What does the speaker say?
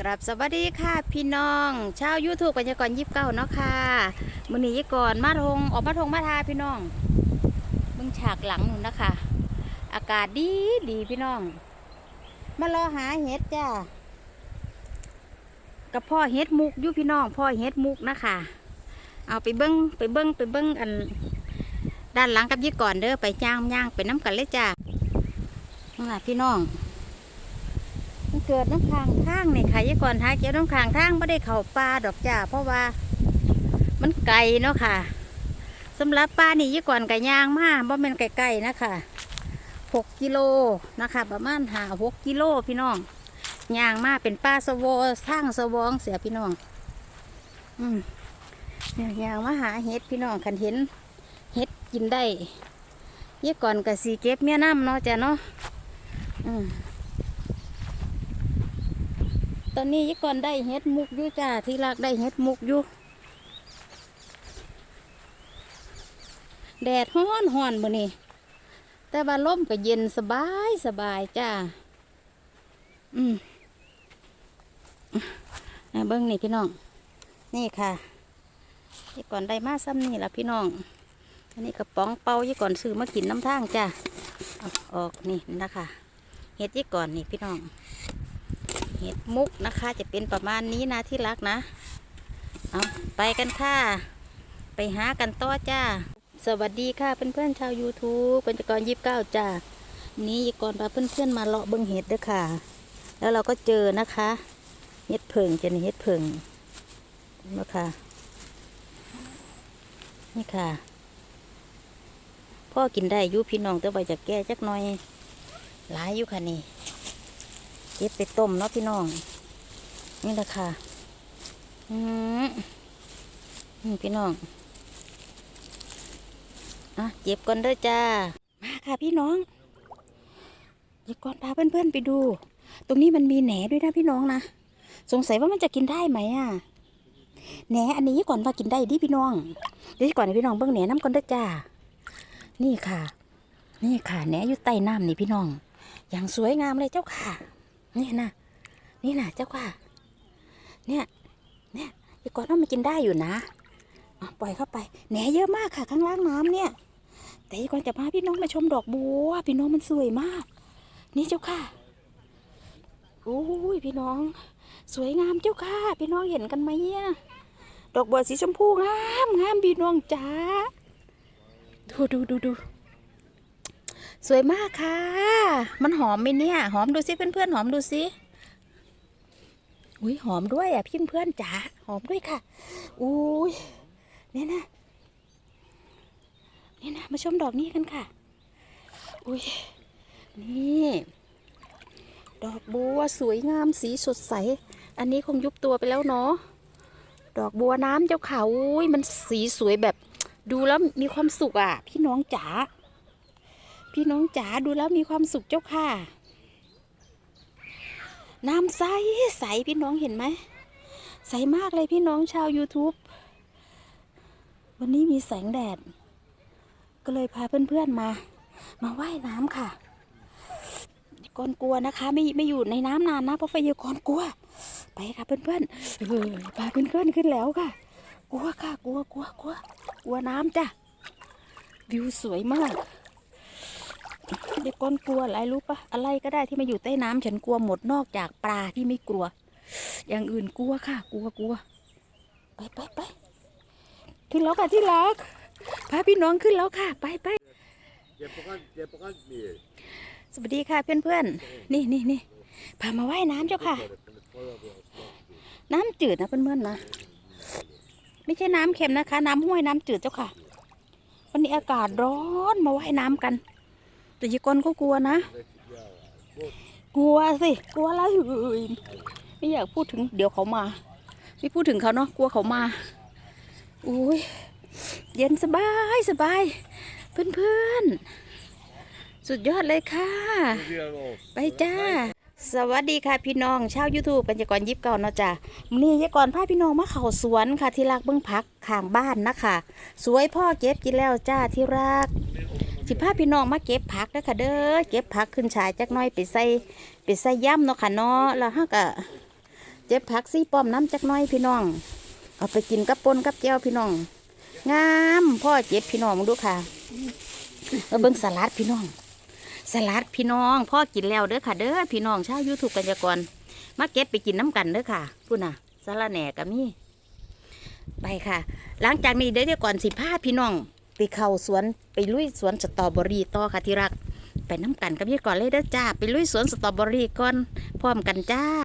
กราบสวัสดีค่ะพี่น้องชาวยูทูบปัญญากรยิบเก้าเนาะค่ะมือนี้ก่อนมาทงออกมาทงมาทาพี่น้องมึงฉากหลังนู่นนะคะ อากาศดีดีพี่น้อง มารอหาเห็ดจ้ากับพ่อเห็ดมุกยู่พี่น้องพ่อเห็ดมุกนะคะ เอาไปเบิ้งไปเบิ้งไปเบิ้งอัน ด้านหลังกับยี่ก่อนเด้อไปย่างย่างไปน้ำกันเลยจ้าน่ะพี่น้อง มันเกิดน้ำค้างทางนี่ค่ะยี่ก่อนหาเกี่ยวน้ำค้างทางไม่ได้เข้าป่าดอกจ้าเพราะว่ามันไกลเนาะค่ะสำหรับป่านี่ยี่ก่อนไก่ย่างมาบ่เป็นไก่ไก่นะคะหกกิโลนะคะ ประมาณหาหกกิโลพี่น้องย่างมาเป็นป่าสวอทางสวองเสียพี่น้อง อืมเนี่ยย่างมาหาเห็ดพี่น้องคันเห็นเห็ดกินได้ยี่ก่อนกับสีเก็บเมียน้ำเนาะจ้ะเนาะอืม ตอนนี้ยี่ก่อนได้เฮ็ดมุกอยู่จ้าที่รักได้เฮ็ดมุกอยู่แดดฮ้อนฮ้อนมื้อนี้แต่ว่าลมก็เย็นสบายสบายจ้าอืมอะเบิ้งนี่พี่น้อง นี่ค่ะยี่ก่อนได้มาซ้ำนี่ละพี่น้อง อันนี้กระป๋องเป่ายี่ก่อนซื้อมากินน้ำทางจ้าออกนี่นะคะเฮ็ดยี่ก่อนนี่พี่น้อง ห็ดมุกนะคะ จะเป็นประมาณนี้นะที่รักนะ เอาไปกันค่ะ ไปหากันต่อจ้า สวัสดีค่ะเพื่อนๆชาว YouTube เป็นจักรยิบเก้าจ้านี้ยก่อนพาเพื่อนๆมาเลาะเบิ้งเห็ดเด้วยค่ะ แล้วเราก็เจอนะคะเห็ดเผิงจะนี่เห็ดเผิงมาค่ะนี่ค่ะ พ่อกินได้อยุพี่น้องแต่ว่าจะแก้จักหน่อยหลายอยู่ค่ะนี่ เก็บไปต้มเนาะพี่น้อง นี่แหละค่ะอืมพี่น้อง อะเก็บก่อนเด้อจ้า มาค่ะพี่น้องเดี๋ยวก่อนพาเพื่อนๆไปดู ตรงนี้มันมีแหนด้วยนะพี่น้องนะ สงสัยว่ามันจะกินได้ไหมอะ แหนอันนี้ก่อนว่ากินได้ดิพี่น้อง เดี๋ยวก่อนให้พี่น้องเบิ่งแหนน้ำก่อนเด้อจ้า นี่ค่ะ นี่ค่ะแหนอยู่ใต้น้ำนี่พี่น้อง อย่างสวยงามเลยเจ้าค่ะ นี่นะนี่นะเจ้าค่ะ เนี่ย เนี่ยอีกอนว่ามันกินได้อยู่นะอะปล่อยเข้าไปแหนเยอะมากค่ะ ข้างล่างน้ำเนี่ย แต่อีกอนจะพาพี่น้องมาชมดอกบัว พี่น้องมันสวยมาก นี่เจ้าค่ะโอ้ยพี่น้อง สวยงามเจ้าค่ะ พี่น้องเห็นกันไหมเนี่ยดอกบัวสีชมพูงามงามพี่น้องจ้าดูดูดูดู สวยมากค่ะ มันหอมไหมเนี่ย หอมดูสิเพื่อนๆหอมดูสิอุ้ยหอมด้วยอะพี่เพื่อนจ๋าหอมด้วยค่ะ อุ้ยเนี่ยนะเนี่ยนะมาชมดอกนี้กันค่ะ อุ้ยนี่ ดอกบัวสวยงามสีสดใส อันนี้คงยุบตัวไปแล้วเนาะดอกบัวน้ำเจ้าขาอุ้ยมันสีสวยแบบ ดูแล้วมีความสุขอะ พี่น้องจ๋า พี่น้องจ๋าดูแล้วมีความสุขเจ้าค่ะ น้ำใสใสพี่น้องเห็นไหม ใสมากเลยพี่น้องชาว YouTube วันนี้มีแสงแดด ก็เลยพาเพื่อนๆมา มาว่ายน้ำค่ะก่อนกลัวนะคะ ไม่ไม่อยู่ในน้ำนานนะเพราะไฟเยอะก่อนกลัว ไปค่ะเพื่อนๆเออพาเพื่อนๆขึ้นแล้วค่ะ กลัวค่ะกลัวกลัวกลัวกลัวน้ำจ้ะวิวสวยมาก เด็กก้อนกลัวอะไรรู้ปะอะไรก็ได้ที่มาอยู่ใต้น้ำฉันกลัวหมดนอกจากปลาที่ไม่กลัว อย่างอื่นกลัวค่ะ กลัวกลัวไปไปไปขึ้นแล้วค่ะที่รักพาพี่น้องขึ้นแล้วค่ะ ไปไปสวัสดีค่ะเพื่อนเพื่อนๆนี่นี่นี่พามาว่ายน้ำเจ้าค่ะ น้ำจืดนะเพื่อนเพื่อนๆนะไม่ใช่น้ำเค็มนะคะ น้ำห้วยน้ำจืดเจ้าค่ะ วันนี้อากาศร้อนมาว่ายน้ำกัน แต่ยายกนก็กลัวนะ กลัวสิ กลัวแล้วไม่อยากพูดถึงเดี๋ยวเขามา ไม่พูดถึงเขาเนาะกลัวเขามาอุ้ยเย็นสบายสบาย เพื่อนเพื่อนๆสุดยอดเลยค่ะ ไปจ้า สวัสดีค่ะพี่น้องชาว YouTube ปัญจกรยิบเก่าเนาะจ้ะมื้อนี่ยากรพาพี่น้องมาเข่าสวนค่ะที่รักเบิ้องพักข้างบ้านนะคะ สวยพ่อเก็บกินแล้วจ้าที่รัก สิพาพี่น้องมาเก็บผักเด้ค่ะเด้อเก็บผักขึ้นฉายจักน้อยไปใส่ไปใส่ย่ำเนาะค่ะเนาะแล้วเฮาก็เจ็บผักซี่ป้อมน้ำจักน้อยพี่น้อง เอาไปกินกับปนกับแก้วพี่น้อง งามพ่อเจ็บพี่น้องดูค่ะเอาเบิ่งสลัดพี่น้อง สลัดพี่น้องพ่อกินแล้วเด้อค่ะเด้อพี่น้องชาวยูทูบกันยากรมาเก็บไปกินน้ำกันเด้อค่ะพูดน่ะสลัดแหน่ก็มีไปค่ะ หลังจากนี้เดี๋ยวเดี๋ยวก่อนสิพาพี่น้อง ไปเข้าสวนไปลุยสวนสตรอเบอรี่ต่อค่ะที่รัก ไปน้ำกันกับพี่ก่อนเลยเด้อจ้า ไปลุยสวนสตรอเบอรี่ก่อนพร้อมกันจ้า